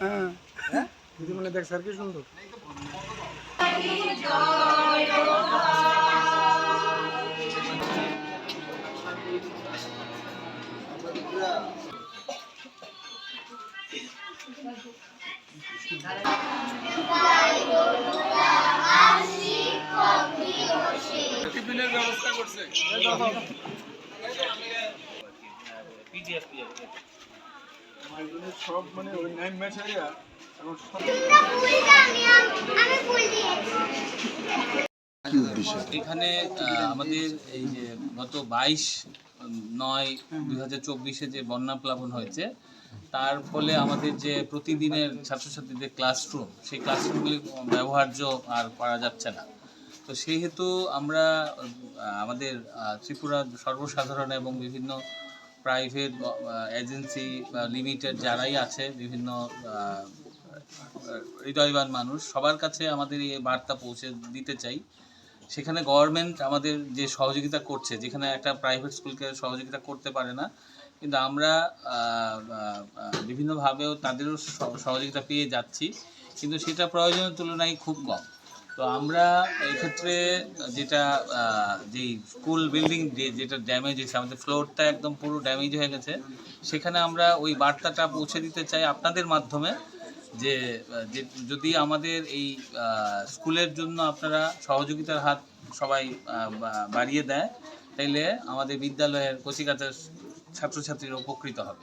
হ্যাঁ। দিদিমণি দেখ স্যার কি সুন্দর ব্যবস্থা করছে সব মানে ওই নাইন ম্যাচ হয়ে এখন এখানে আমাদের এই যে গত বাইশ নয় দুই হাজার চব্বিশে যে বন্যা প্লাবন হয়েছে তার ফলে আমাদের যে প্রতিদিনের ছাত্রছাত্রীদের ক্লাসরুম সেই ক্লাসরুমগুলি ব্যবহার্য আর করা যাচ্ছে না। তো সেহেতু আমরা আমাদের ত্রিপুরা সর্বসাধারণ এবং বিভিন্ন প্রাইভেট এজেন্সি লিমিটেড যারাই আছে, বিভিন্ন হৃদয়বান মানুষ, সবার কাছে আমাদের এই বার্তা পৌঁছে দিতে চাই। সেখানে গভর্নমেন্ট আমাদের যে সহযোগিতা করছে, যেখানে একটা প্রাইভেট স্কুলকে সহযোগিতা করতে পারে না, কিন্তু আমরা বিভিন্নভাবেও তাদেরও সহযোগিতা পেয়ে যাচ্ছি, কিন্তু সেটা প্রয়োজনের তুলনায় খুব কম। তো আমরা এক্ষেত্রে যেটা যেই স্কুল বিল্ডিং যেটা ড্যামেজ হয়েছে, আমাদের ফ্লোরটা একদম পুরো ড্যামেজ হয়ে গেছে, সেখানে আমরা ওই বার্তাটা পৌঁছে দিতে চাই আপনাদের মাধ্যমে যে যদি আমাদের এই স্কুলের জন্য আপনারা সহযোগিতার হাত সবাই বাড়িয়ে দেয়, তাইলে আমাদের বিদ্যালয়ের কচিকাচার ছাত্রছাত্রীরা উপকৃত হবে।